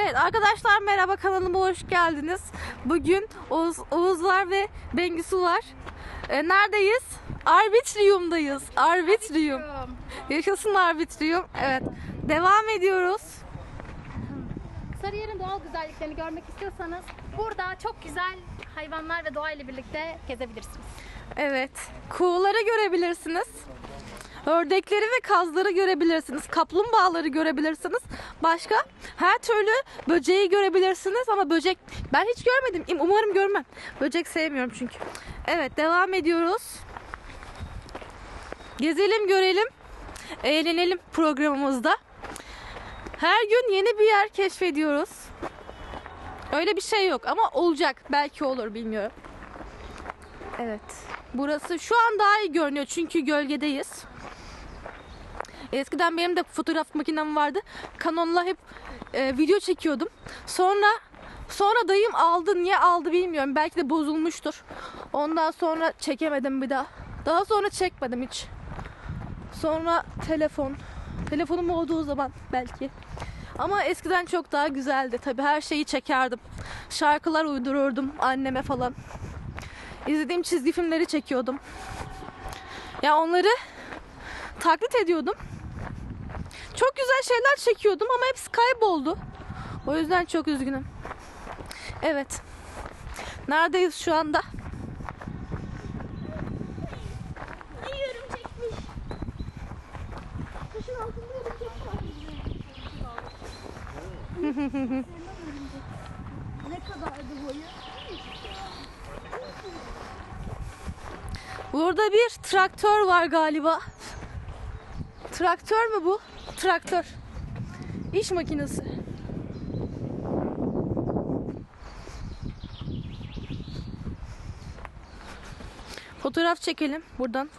Evet arkadaşlar merhaba kanalıma hoş geldiniz. Bugün Oğuz, Oğuz var ve Bengisu var. Ee, neredeyiz? Arbitrium'dayız. Arbitrium. Yaşasın Arbitrium. Evet. Devam ediyoruz. Sarıyer'in doğal güzelliklerini görmek istiyorsanız burada çok güzel hayvanlar ve doğa ile birlikte gezebilirsiniz. Evet. Kuğuları görebilirsiniz. Ördekleri ve kazları görebilirsiniz. Kaplumbağaları görebilirsiniz. Başka her türlü böceği görebilirsiniz ama böcek ben hiç görmedim. Umarım görmem. Böcek sevmiyorum çünkü. Evet devam ediyoruz. Gezelim görelim. Eğlenelim programımızda. Her gün yeni bir yer keşfediyoruz. Öyle bir şey yok ama olacak. Belki olur bilmiyorum. Evet. Burası şu an daha iyi görünüyor çünkü gölgedeyiz. Eskiden benim de fotoğraf makinem vardı. Canon'la hep e, video çekiyordum. Sonra sonra dayım aldı. Niye aldı bilmiyorum. Belki de bozulmuştur. Ondan sonra çekemedim bir daha. Daha sonra çekmedim hiç. Sonra telefon. Telefonum olduğu zaman belki. Ama eskiden çok daha güzeldi. Tabii her şeyi çekerdim. Şarkılar uydururdum anneme falan. İzlediğim çizgi filmleri çekiyordum. Ya onları taklit ediyordum. Çok güzel şeyler çekiyordum ama hepsi kayboldu. O yüzden çok üzgünüm. Evet. Neredeyiz şu anda? Ne kadardı boyu? Burada bir traktör var galiba. Traktör mü bu? Traktör. İş makinesi. Fotoğraf çekelim buradan.